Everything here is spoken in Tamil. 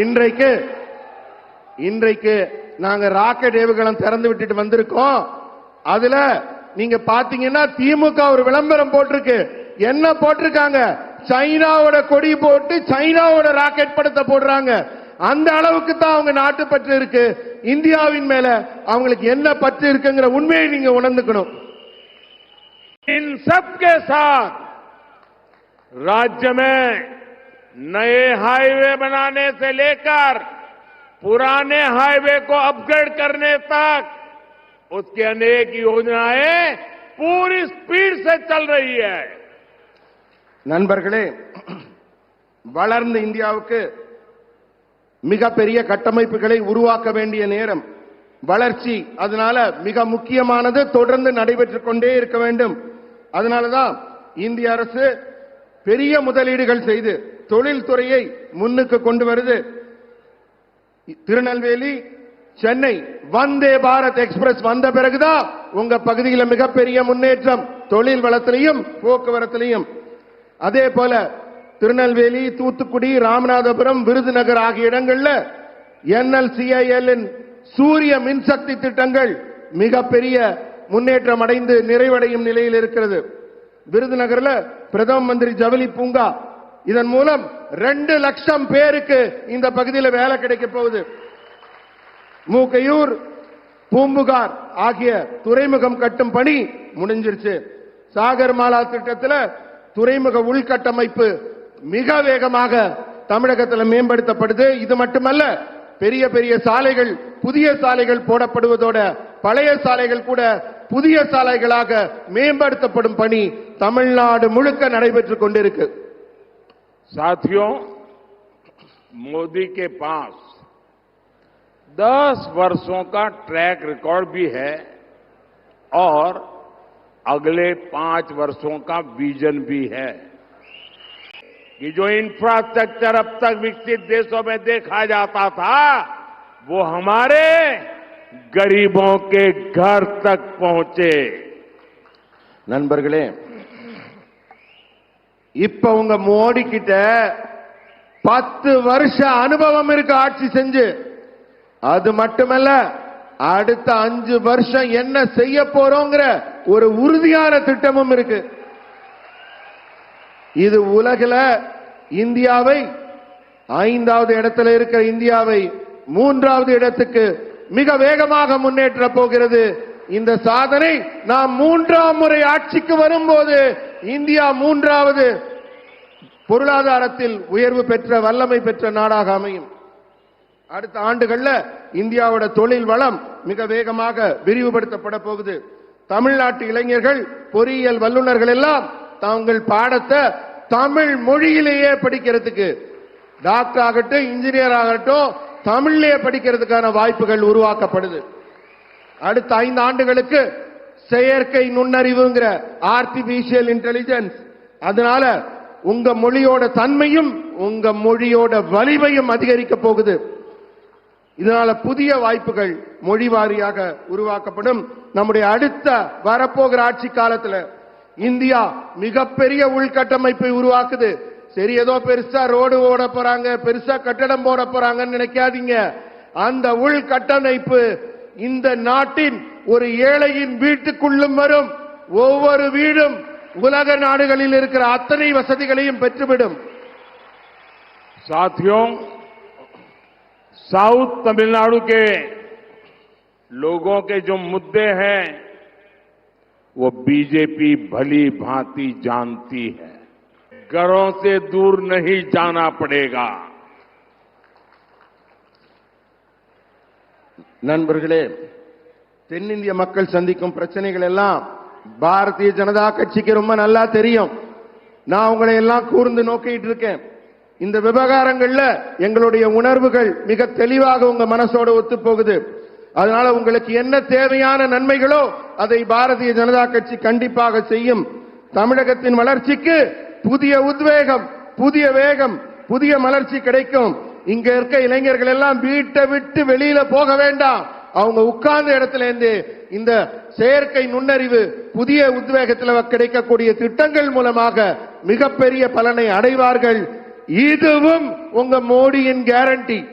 இன்றைக்கு இன்றைக்கு நாங்க ராக்கெட் ஏவுகணம் திறந்து விட்டுட்டு வந்திருக்கோம் அதுல நீங்க பாத்தீங்கன்னா திமுக ஒரு விளம்பரம் போட்டிருக்கு என்ன போட்டிருக்காங்க சைனாவோட கொடி போட்டு சைனாவோட ராக்கெட் படத்தை போடுறாங்க அந்த அளவுக்கு தான் அவங்க நாட்டு பற்று இருக்கு இந்தியாவின் மேல அவங்களுக்கு என்ன பற்று இருக்குங்கிற உண்மையை நீங்க உணர்ந்துக்கணும் इन सब के साथ राज्य में नए हाईवे बनाने से लेकर पुराने हाईवे को अपग्रेड करने तक उसकी अनेक योजनाएं पूरी स्पीड से चल रही है நண்பர்களே வளர்ந்த இந்தியாவுக்கு மிகப்பெரிய கட்டமைப்புகளை உருவாக்க வேண்டிய நேரம் வளர்ச்சி அதனால மிக முக்கியமானது தொடர்ந்து நடைபெற்றுக் கொண்டே இருக்க வேண்டும் அதனாலதான் இந்திய அரசு பெரிய முதலீடுகள் செய்து தொழில்துறையை முன்னுக்கு கொண்டு வருது. திருநெல்வேலி சென்னை வந்தே பாரத் எக்ஸ்பிரஸ் வந்த பிறகுதான் உங்க பகுதியில் மிகப்பெரிய முன்னேற்றம். தொழில் வளத்திலையும் போக்குவரத்திலையும். அதே போல திருநெல்வேலி தூத்துக்குடி ராமநாதபுரம் விருதுநகர் ஆகிய இடங்கள்ல என்எல்சிஐஎல் சூரிய மின்சக்தி திட்டங்கள் மிகப்பெரிய முன்னேற்றம் அடைந்து நிறைவடையும் நிலையில் இருக்கிறது. விருதுநகர்ல பிரதம மந்திரி ஜவுளி பூங்கா இதன் மூலம் ரெண்டு லட்சம் பேருக்கு இந்த பகுதியில் வேலை கிடைக்க போகுது. மூக்கையூர் பூம்புகார் ஆகிய துறைமுகம் கட்டும் பணி முடிஞ்சிருச்சு. சாகர் மாலா திட்டத்தில் துறைமுக உள்கட்டமைப்பு மிக வேகமாக தமிழகத்தில் மேம்படுத்தப்படுது. இது மட்டுமல்ல பெரிய பெரிய சாலைகள் புதிய சாலைகள் போடப்படுவதோட பழைய சாலைகள் கூட புதிய சாலைகளாக மேம்படுத்தப்படும் பணி தமிழ்நாடு முழுக்க நடைபெற்றுக் கொண்டிருக்கு. साथियों, मोदी के पास 10 वर्षों का ट्रैक रिकॉर्ड भी है और अगले पाँच वर्षों का विजन भी है कि जो इंफ्रास्ट्रक्चर अब तक विकसित देशों में देखा जाता था, वो हमारे गरीबों के घर तक पहुँचे। नन्बरगले இப்ப உங்க மோடி கிட்ட பத்து வருஷ அனுபவம் இருக்கு ஆட்சி செஞ்சு. அது மட்டுமல்ல அடுத்த அஞ்சு வருஷம் என்ன செய்ய போறோங்கிற ஒரு உறுதியான திட்டமும் இருக்கு. இது உலகில் இந்தியாவை ஐந்தாவது இடத்துல இருக்கிற இந்தியாவை மூன்றாவது இடத்துக்கு மிக வேகமாக முன்னேற்ற போகிறது. இந்த சாதனை நாம் மூன்றாம் முறை ஆட்சிக்கு வரும்போது இந்தியா மூன்றாவது பொருளாதாரத்தில் உயர்வு பெற்ற வல்லமை பெற்ற நாடாக அமையும். அடுத்த ஆண்டுகள்ல இந்தியாவோட தொழில் வளம் மிக வேகமாக விரிவுபடுத்தப்பட போகுது. தமிழ்நாட்டு இளைஞர்கள் பொறியியல் வல்லுநர்கள் எல்லாம் தாங்கள் பாடத்தை தமிழ் மொழியிலேயே படிக்கிறதுக்கு டாக்டர் ஆகட்டும் இன்ஜினியர் ஆகட்டும் தமிழ்லேயே படிக்கிறதுக்கான வாய்ப்புகள் உருவாக்கப்படுது. அடுத்த ஐந்து ஆண்டுகளுக்கு செயற்கை நுண்ணறிவுங்கிற ஆர்டிபிஷியல் இன்டெலிஜென்ஸ் அதனால உங்க மொழியோட தன்மையும் உங்க மொழியோட வலிமையும் அதிகரிக்க போகுது. இதனால புதிய வாய்ப்புகள் மொழி வாரியாக உருவாக்கப்படும். நம்முடைய அடுத்த வரப்போகிற ஆட்சி காலத்துல இந்தியா மிகப்பெரிய உள்கட்டமைப்பை உருவாக்குது. சரி ஏதோ பெருசா ரோடு ஓட போறாங்க பெருசா கட்டடம் போட போறாங்கன்னு நினைக்காதீங்க. அந்த உள்கட்டமைப்பு இந்த நாட்டின் ஒரு ஏழையின் வீட்டுக்குள்ளும் வரும் ஒவ்வொரு வீடும் உலக நாடுகளில் இருக்கிற அத்தனை வசதிகளையும் பெற்றுவிடும் साथियों साउथ तमिलनाडु के लोगों के जो मुद्दे हैं वो बीजेपी भली भांति जानती है घरों से दूर नहीं जाना पड़ेगा நண்பர்களே தென்னிந்திய மக்கள் சந்திக்கும் பிரச்சனைகள் எல்லாம் பாரதிய ஜனதா கட்சிக்கு ரொம்ப நல்லா தெரியும். நான் உங்களை எல்லாம் கூர்ந்து நோக்கிட்டு இருக்கேன். இந்த விவகாரங்கள்ல எங்களுடைய உணர்வுகள் மிக தெளிவாக உங்க மனசோட ஒத்து போகுது அதனால உங்களுக்கு என்ன தேவையான நன்மைகளோ அதை பாரதிய ஜனதா கட்சி கண்டிப்பாக செய்யும். தமிழகத்தின் வளர்ச்சிக்கு புதிய உத்வேகம் புதிய வேகம் புதிய மலர்ச்சி கிடைக்கும். இங்க இருக்க இளைஞர்கள் எல்லாம் வீட்டை விட்டு வெளியில போக வேண்டாம். அவங்க உட்கார்ந்த இடத்துல இருந்து இந்த செயற்கை நுண்ணறிவு புதிய உத்வேகத்தில் கிடைக்கக்கூடிய திட்டங்கள் மூலமாக மிகப்பெரிய பலனை அடைவார்கள். இதுவும் உங்க மோடியின் கேரண்டி